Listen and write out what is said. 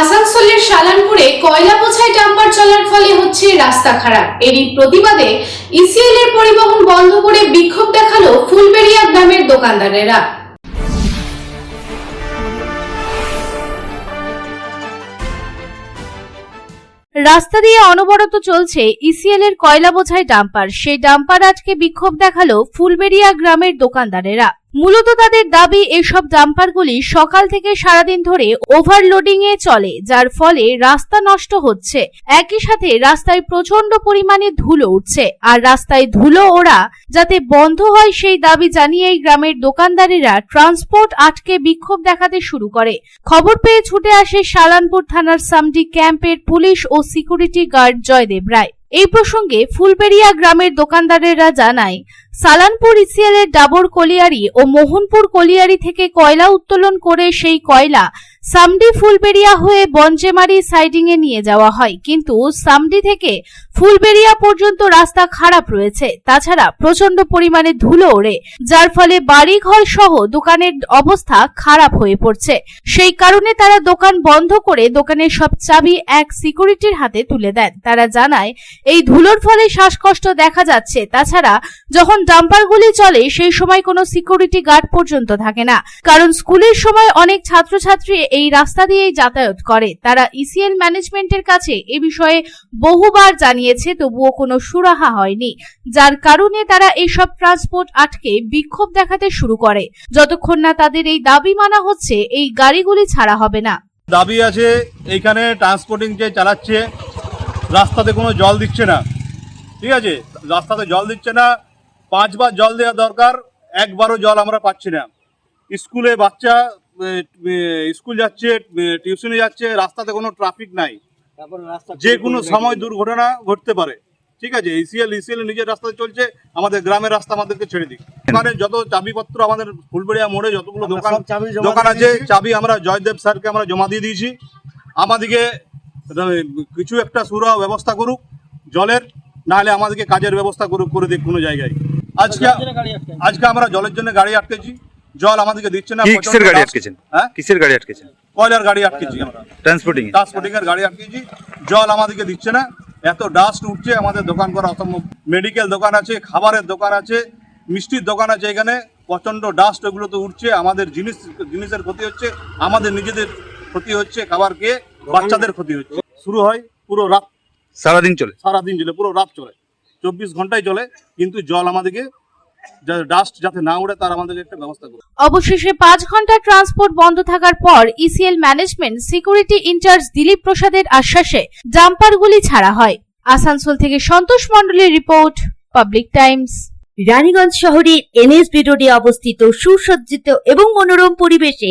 আসানসোলের শালানপুরে কয়লা বোঝাই ডাম্পার চলার ফলে হচ্ছে রাস্তা খারাপ। এরই প্রতিবাদে ইসিএল এর পরিবহন বন্ধ করে বিক্ষোভ দেখাল ফুলবেড়িয়া গ্রামের দোকানদারেরা। রাস্তা দিয়ে অনবরত চলছে ইসিএল এর কয়লা বোঝাই ডাম্পার। সেই ডাম্পার আজকে বিক্ষোভ দেখাল ফুলবেড়িয়া গ্রামের দোকানদারেরা। মূলত তাদের দাবি এসব ডাম্পারগুলি সকাল থেকে সারাদিন ধরে ওভারলোডিং এ চলে, যার ফলে রাস্তা নষ্ট হচ্ছে। একই সাথে রাস্তায় প্রচণ্ড পরিমাণে ধুলো উঠছে, আর রাস্তায় ধুলো ওড়া যাতে বন্ধ হয় সেই দাবি জানিয়ে এই গ্রামের দোকানদারেরা ট্রান্সপোর্ট আটকে বিক্ষোভ দেখাতে শুরু করে। খবর পেয়ে ছুটে আসে শালানপুর থানার সামডি ক্যাম্পের পুলিশ ও সিকিউরিটি গার্ড জয়দেব রায়। এই প্রসঙ্গে ফুলবেড়িয়া গ্রামের দোকানদারেরা জানায় সালানপুর ইসিএলের ডাবর কলিয়ারি ও মোহনপুর কলিয়ারি থেকে কয়লা উত্তোলন করে সেই কয়লা সামডি ফুলবেড়িয়া হয়ে বঞ্চেমারি সাইডিং এ নিয়ে যাওয়া হয়। কিন্তু সামডি থেকে ফুলবেড়িয়া পর্যন্ত রাস্তা খারাপ রয়েছে। তাছাড়া প্রচণ্ড পরিমাণে ধুলো ওড়ে, যার ফলে বাড়িঘর সহ দোকানের অবস্থা খারাপ হয়ে পড়ছে। সেই কারণে তারা দোকান বন্ধ করে দোকানের সব চাবি এক সিকিউরিটির হাতে তুলে দেন। তারা জানায়, এই ধুলোর ফলে শ্বাসকষ্ট দেখা যাচ্ছে। তাছাড়া যখন ডাম্পারগুলি চলে, সেই সময় কোনো সিকিউরিটি গার্ড পর্যন্ত থাকে না। কারণ স্কুলের সময় অনেক ছাত্রছাত্রী এই রাস্তা দিয়েই যাতায়াত করে। তারা ইসিএল ম্যানেজমেন্টের কাছে এ বিষয়ে বহুবার জানিয়েছে, তবুও কোনো সুরাহা হয়নি। যার কারণে তারা এইসব ট্রান্সপোর্ট আটকে বিক্ষোভ দেখাতে শুরু করে। যতক্ষণ না তাদের এই দাবি মানা হচ্ছে, এই গাড়িগুলি ছাড়া হবে না। দাবি আছে এইখানে ট্রান্সপোর্টিং যে চালাচ্ছে, রাস্তাতে কোনো জল দিচ্ছে না। ঠিক আছে? রাস্তাতে জল দিচ্ছে না, পাঁচবার জল দেওয়া দরকার, একবারও জল আমরা পাচ্ছি না। স্কুলে বাচ্চা স্কুল যাচ্ছে টিউশনে যাচ্ছে রাস্তাতে কোনো ট্রাফিক নাই। যে কোনো সময় দুর্ঘটনা ঘটতে পারে। ঠিক আছে ইসিএল ইসিএল নিজের রাস্তাতে চলছে আমাদের গ্রামের রাস্তা আমাদেরকে ছেড়ে দিক। ওখানে যত চাবিপত্র আমাদের ফুলবেড়িয়া মোড়ে যতগুলো দোকান দোকান আছে চাবি আমরা জয়দেব স্যারকে আমরা জমা দিয়ে দিয়েছি। আমাদেরকে কিছু একটা সুরা ব্যবস্থা করুক জলের নাহলে আমাদেরকে কাজের ব্যবস্থা করুক করে দিক কোনো জায়গায়। আজকে আজকে আমরা জলের জন্য গাড়ি আটকেছি। জল আমাদেরকে দিচ্ছে না কিসের গাড়ি। আটকেছেন? হ্যাঁ? কিসের গাড়ি আটকেছেন? কয়লার গাড়ি আটকেছি আমরা। ট্রান্সপোর্টিং ট্রান্সপোর্টিং এর গাড়ি আটকেছি। জল আমাদেরকে দিচ্ছে না। এত ডাস্ট উঠছে আমাদের দোকান করা অসম্ভব মেডিকেল দোকান আছে খাবারের দোকান আছে মিষ্টির দোকান আছে এখানে। প্রচণ্ড ডাস্ট ওগুলো তো উঠছে। আমাদের জিনিস জিনিসের ক্ষতি হচ্ছে আমাদের নিজেদের ক্ষতি হচ্ছে খাবার খেয়ে বাচ্চাদের ক্ষতি হচ্ছে। শুরু হয় পুরো রাত। সারাদিন চলে? সারাদিন চলে পুরো রাত চলে। চব্বিশ ঘন্টায় চলে কিন্তু জল আমাদেরকে ডাস্ট যাতে না উড়ে তার আমাদের একটা ব্যবস্থা করবে অবশেষে পাঁচ ঘণ্টা ট্রান্সপোর্ট বন্ধ থাকার পর ECL management security incharge Dilip প্রসাদের আশ্বাসে ডাম্পারগুলি ছাড়া হয়। আসানসোল থেকে সন্তোষ মন্ডলের রিপোর্ট পাবলিক টাইমস রানীগঞ্জ শহরের এনএসবি রোডে অবস্থিত সুসজ্জিত এবং মনোরম পরিবেশে